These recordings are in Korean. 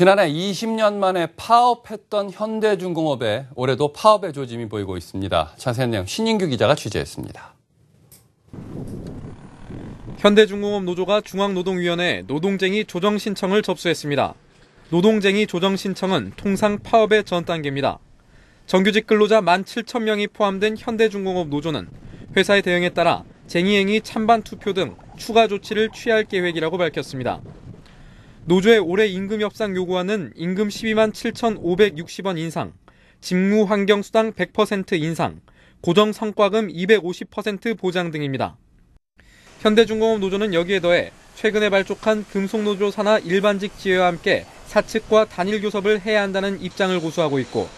지난해 20년 만에 파업했던 현대중공업에 올해도 파업의 조짐이 보이고 있습니다. 자세한 내용 신인규 기자가 취재했습니다. 현대중공업 노조가 중앙노동위원회에 노동쟁이 조정 신청을 접수했습니다. 노동쟁이 조정 신청은 통상 파업의 전 단계입니다. 정규직 근로자 1 7 0 0 0명이 포함된 현대중공업 노조는 회사의 대응에 따라 쟁의행위 찬반 투표 등 추가 조치를 취할 계획이라고 밝혔습니다. 노조의 올해 임금 협상 요구안은 임금 12만 7,560원 인상, 직무 환경 수당 100% 인상, 고정 성과금 250% 보장 등입니다. 현대중공업 노조는 여기에 더해 최근에 발족한 금속노조 산하 일반직 지회와 함께 사측과 단일 교섭을 해야 한다는 입장을 고수하고 있고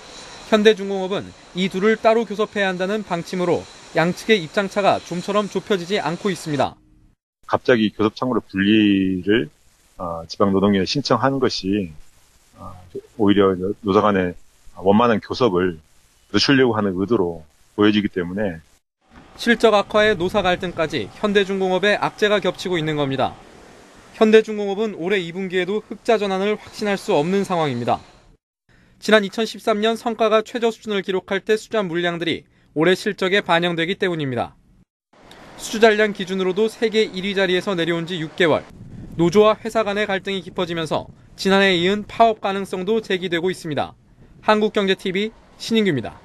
현대중공업은 이 둘을 따로 교섭해야 한다는 방침으로 양측의 입장차가 좀처럼 좁혀지지 않고 있습니다. 갑자기 교섭 창구를 분리를 어, 지방노동위에 신청한 것이 어, 오히려 노사 간의 원만한 교섭을 늦추려고 하는 의도로 보여지기 때문에 실적 악화에 노사 갈등까지 현대중공업의 악재가 겹치고 있는 겁니다. 현대중공업은 올해 2분기에도 흑자 전환을 확신할 수 없는 상황입니다. 지난 2013년 성과가 최저 수준을 기록할 때 수자 물량들이 올해 실적에 반영되기 때문입니다. 수주 잔량 기준으로도 세계 1위 자리에서 내려온 지 6개월, 노조와 회사 간의 갈등이 깊어지면서 지난해에 이은 파업 가능성도 제기되고 있습니다. 한국경제TV 신인규입니다.